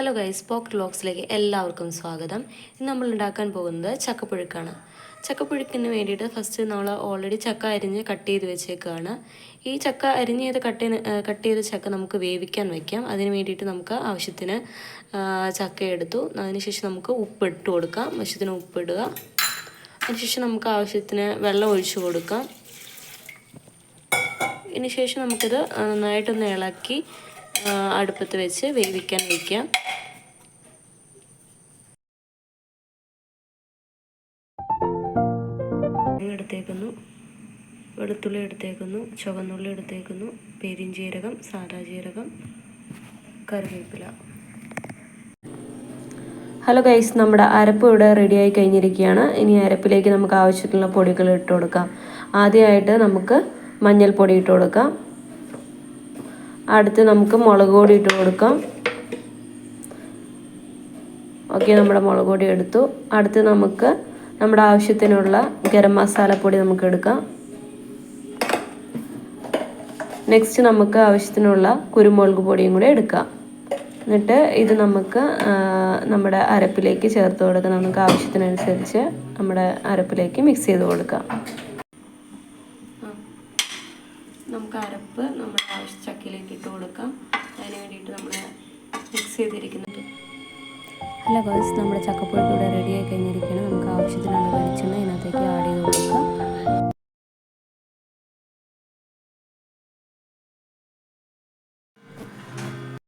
Hello guys pocket വ്ളോഗ്സിലേക്ക് എല്ലാവർക്കും സ്വാഗതം. ഇന്ന് നമ്മൾ ഉണ്ടാക്കാൻ പോകുന്നത് ചക്കപ്പുഴുക്കാണ്. ചക്കപ്പുഴുക്കിന് വേണ്ടിയിട്ട് ഫസ്റ്റ് നമ്മൾ ഓൾറെഡി ചക്ക അരിഞ്ഞ് കട്ട് ചെയ്ത് വെച്ചേക്കുകയാണ് ഈ ചക്ക അരിഞ്ഞ് ചെയ്ത് കട്ട് കട്ട് ചെയ്ത ചക്ക നമുക്ക് വേവിക്കാൻ വയ്ക്കാം അതിന് വേണ്ടിയിട്ട് നമുക്ക് ആവശ്യത്തിന് ചക്ക എടുത്തു. അതിനുശേഷം നമുക്ക് ഉപ്പ് ഇട്ട് കൊടുക്കാം. ആവശ്യത്തിന് ഉപ്പിടുക. അതിനുശേഷം നമുക്ക് ആവശ്യത്തിന് വെള്ളം ഒഴിച്ചു കൊടുക്കാം. ഇതിനുശേഷം നമുക്കിത് നന്നായിട്ടൊന്ന് ഇളക്കി അടുപ്പത്ത് വെച്ച് വേവിക്കാൻ വയ്ക്കാം എടുത്തേക്കുന്നു. വെളുത്തുള്ളി എടുത്തേക്കുന്നു. ചുവന്നുള്ളി എടുത്തേക്കുന്നു. പെരിഞ്ചീരകം സാദാ ജീരകം കറിവേപ്പില. ഹലോ ഗൈസ് നമ്മുടെ അരപ്പ് ഇവിടെ റെഡിയായി കഴിഞ്ഞിരിക്കുകയാണ്. ഇനി അരപ്പിലേക്ക് നമുക്ക് ആവശ്യത്തിനുള്ള പൊടികൾ ഇട്ട് കൊടുക്കാം. ആദ്യമായിട്ട് നമുക്ക് മഞ്ഞൾപ്പൊടി ഇട്ട് കൊടുക്കാം. അടുത്ത് നമുക്ക് മുളക് പൊടി ഇട്ട് കൊടുക്കാം. ഓക്കെ നമ്മുടെ മുളക് പൊടി എടുത്തു. അടുത്ത് നമുക്ക് നമ്മുടെ ആവശ്യത്തിനുള്ള ഗരം മസാലപ്പൊടി നമുക്ക് എടുക്കാം. നെക്സ്റ്റ് നമുക്ക് ആവശ്യത്തിനുള്ള കുരുമുളക് പൊടിയും കൂടെ എടുക്കാം. എന്നിട്ട് ഇത് നമുക്ക് നമ്മുടെ അരപ്പിലേക്ക് ചേർത്ത് കൊടുക്കാം. നമുക്ക് ആവശ്യത്തിനനുസരിച്ച് നമ്മുടെ അരപ്പിലേക്ക് മിക്സ് ചെയ്ത് കൊടുക്കാം. നമുക്ക് അരപ്പ് നമ്മുടെ ആവശ്യ ചക്കയിലേക്ക് ഇട്ട് കൊടുക്കാം. അതിന് വേണ്ടിയിട്ട് നമ്മൾ മിക്സ് ചെയ്തിരിക്കുന്നത്. ഹലോ ഗേൾസ് നമ്മുടെ ചക്കപ്പൊടി ഇവിടെ റെഡി ആയി കഴിഞ്ഞിരിക്കുകയാണ്. നമുക്ക് ആവശ്യത്തിനുള്ള വെളിച്ചെണ്ണ ഇതിനകത്തേക്ക് ആഡ് ചെയ്ത്